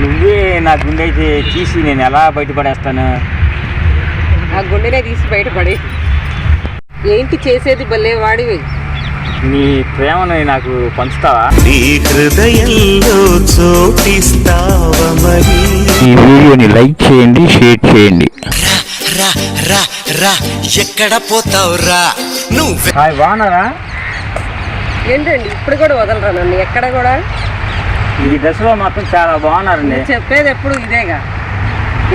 నువ్వే నా గుండె అయితే తీసి నేను ఎలా బయటపడేస్తాను? ఆ గుండెనే తీసి బయటపడి. ఏంటి చేసేది భలే వాడివి. నీ ప్రేమను నాకు పంచుతావా? నీ హృదయంలో చోటిస్తావ మరి? ఈ వీడియోని లైక్ చేయండి షేర్ చేయండి. రా రా రా ఎక్కడ పోతావురా? నువ్వు హాయ్ బాగున్నారా? ఏంటండి? ఇప్పుడు కూడా వదలరా నన్ను? ఎక్కడ కూడా? ఈ దశలో మాత్రం చాలా బాగున్నారండి. చెప్పేది ఎప్పుడు ఇదేగా.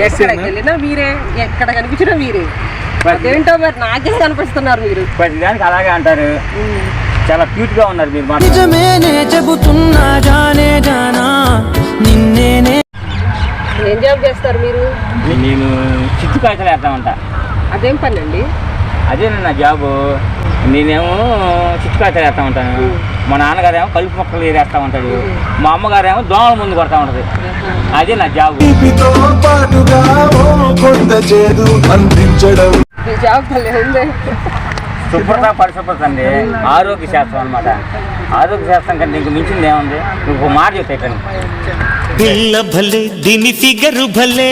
ఎక్కడికి వెళ్ళినా మీరే. ఎక్కడ కనిపించినా మీరే. అదేంటో మరి నాకే కనిపిస్తున్నారు మీరు. ప్రతి దానికి అలాగే అంటారు. చాలా క్యూట్గా ఉన్నారు మీరు నిజమేనే చెబుతున్నా జానే జానా. నిన్నేనే ఏం జాబ్ చేస్తారు మీరు? నేను చిచ్చు కాయతలు వేస్తామంట అదేం పని అండి? అదే నా జాబు. నేనేమో కాయతలు వేస్తా ఉంటాను. మా నాన్నగారేమో కలుపు మొక్కలు వేస్తా ఉంటాడు. మా అమ్మగారేమో దోమల ముందు కొడతా ఉంటది. అదే నా జాబు. శుభ్రత పరిశుభ్రత అండి. ఆరోగ్య శాస్త్రం అనమాట ఆరోగ్య శాస్త్రం కంటే ఇంక మించింది ఏముంది? నువ్వు మాట చెప్తా ఇక్కడ పిల్ల భలే దీని ఫిగరు భలే.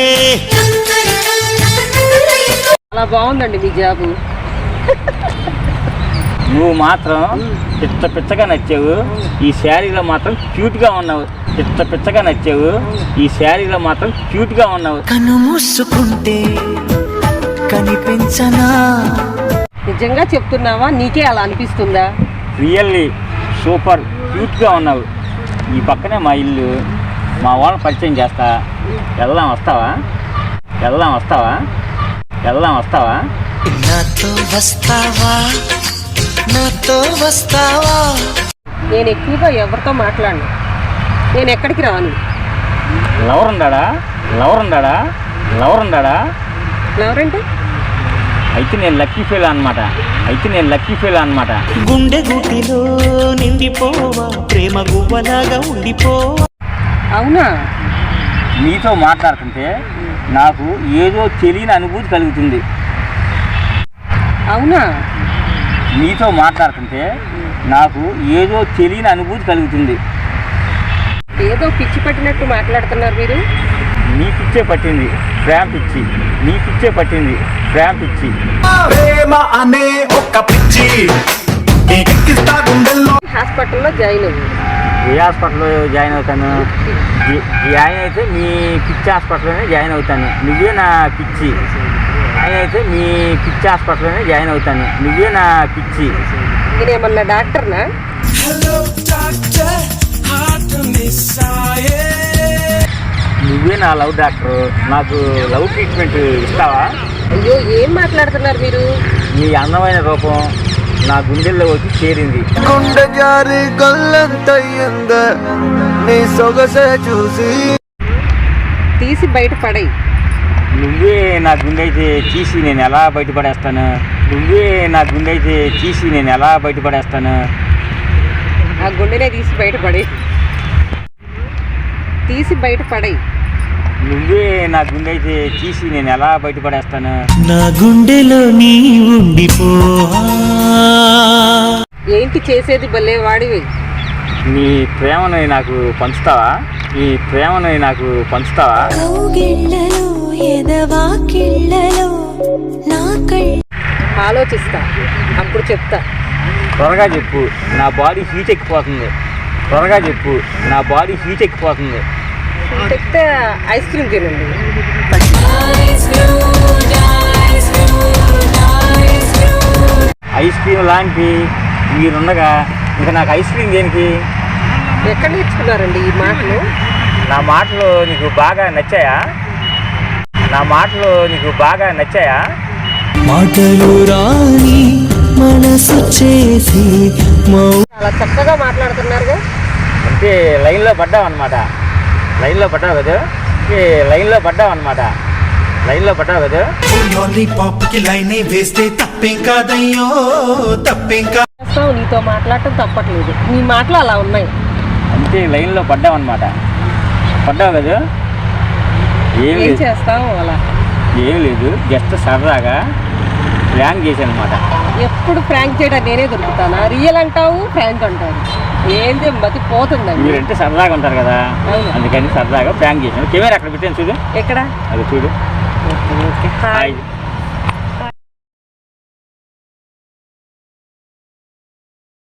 అలా బాగుందండి మీ జాబు. నువ్వు మాత్రం పిచ్చ పిచ్చగా నచ్చావు. ఈ శారీలో మాత్రం క్యూట్గా ఉన్నావు. పిచ్చ పిచ్చగా నచ్చావు. ఈ శారీలో మాత్రం క్యూట్గా ఉన్నావు. కను మూసుకుంటే కనిపించనా? నిజంగా చెప్తున్నావా? నీకే అలా అనిపిస్తుందా? రియల్లీ సూపర్ క్యూట్గా ఉన్నావు. ఈ పక్కనే మా ఇల్లు. మా వాళ్ళని పరిచయం చేస్తా. వెళ్దాం వస్తావా? వెళ్దాం వస్తావా? వెళ్దాం వస్తావా? నాతో వస్తావా? నాతో వస్తావా? నేను ఎక్కువగా ఎవరితో మాట్లాడను. నేను ఎక్కడికి రాను. లవర్ ఉండాడా లవర్ ఉండాడా లవర్ ఉండాడా ఎవరంటే అయితే నేను లక్కీ ఫీల్ అనమాట అయితే నేను లక్కీ ఫీల్ అనమాట గుండె గుటిలో నిండిపోవా? ప్రేమ గువ్వలాగా ఉండిపోవా? అవునా? నీతో మాట్లాడుతుంటే నాకు ఏదో తెలియని అనుభూతి కలుగుతుంది. అవునా? నీతో మాట్లాడుతుంటే నాకు ఏదో తెలియని అనుభూతి కలుగుతుంది. ఏదో పిచ్చి పట్టినట్టు మాట్లాడుతున్నారు మీరు? నీ పిచ్చే పట్టింది ప్రేమ పిచ్చి. నీ పిచ్చే పట్టింది ప్రేమ పిచ్చి. ప్రేమ అనే ఒక పిచ్చి. హాస్పిటల్లో జాయిన్ అయ్యి. ఏ హాస్పిటల్లో జాయిన్ అవుతాను? జాయిన్ అయితే మీ పిచ్చి హాస్పిటల్లోనే జాయిన్ అవుతాను. నువ్వే నా పిచ్చి. అయితే మీ పిచ్చి హాస్పిటల్లోనే జాయిన్ అవుతాను. నువ్వే నా పిచ్చి. నేను ఏమన్నా డాక్టర్నా? నువ్వే నా లవ్ డాక్టర్. నాకు లవ్ ట్రీట్మెంట్ ఇస్తావా? అయ్యో ఏం మాట్లాడుతున్నారు మీరు? నీ అందమైన రూపం నా గుండెల్లో వచ్చి చేరింది. గుండె జారి నీ సొగసే చూసి. తీసి బయట పడేయి. నువ్వే నా గుండె అయితే తీసి నేను ఎలా బయటపడేస్తాను? నువ్వే నా గుండె అయితే తీసి నేను ఎలా బయటపడేస్తాను? ఆ గుండెనే తీసి బయట పడేయి తీసి బయట పడేయి నువ్వే నా గుండె అయితే తీసి నేను ఎలా బయటపడేస్తాను? నా గుండెలో నీ ఏంటి చేసేది భలే వాడివి? నీ ప్రేమను నాకు పంచుతావా? నీ ప్రేమను నాకు పంచుతావా? ఎదవాకిళ్ళలో నా కళ్ళ ఆలోచిస్తా. అప్పుడు చెప్తా. త్వరగా చెప్పు నా బాడీ హీట్ ఎక్కిపోతుంది. త్వరగా చెప్పు నా బాడీ హీట్ ఎక్కిపోతుంది. చెప్తే ఐస్ క్రీమ్ తినండి. ఐస్ క్రీమ్ లాంటి మీరుండగా ఇంకా నాకు ఐస్ క్రీమ్ దేనికి? ఎక్కడ నేర్చుకున్నారండి ఈ మాటలు? నా మాటలు నీకు బాగా నచ్చాయా? నా మాటలు నీకు బాగా నచ్చాయా? మాటలు రాని మనసు చేసి మౌ చాలా చక్కగా మాట్లాడుతున్నారుగా. అంటే లైన్లో పడ్డావు అనమాట లైన్లో పడ్డావు కదా? అంటే లైన్లో పడ్డావు అనమాట లైన్లో పడ్డావు కదా? లైన్ వేస్తే తప్పేం కాదయ్యో తప్పేం కా చేస్తావు నీతో మాట్లాడటం తప్పట్లేదు. నీ మాటలు అలా ఉన్నాయి. అంటే లైన్లో పడ్డావు అనమాట పడ్డావు కదా? ఏం చేస్తావు అలా? ఏం లేదు జస్ట్ సరదాగా ప్లాన్ చేశాను అనమాట ఎప్పుడు ఫ్రాంక్ చేయడం నేనే దొరుకుతానా? రియల్ అంటావు ఫ్రాంక్ అంటావు. ఏంది మతి పోతుందండి మీరంటే సరదాగా ఉంటారు కదా. అందుకని సరదాగా ప్రాంక్ చేసాను కెమెరా అక్కడ పెట్టాను చూడు? ఎక్కడ? అది చూడు. Okay hi.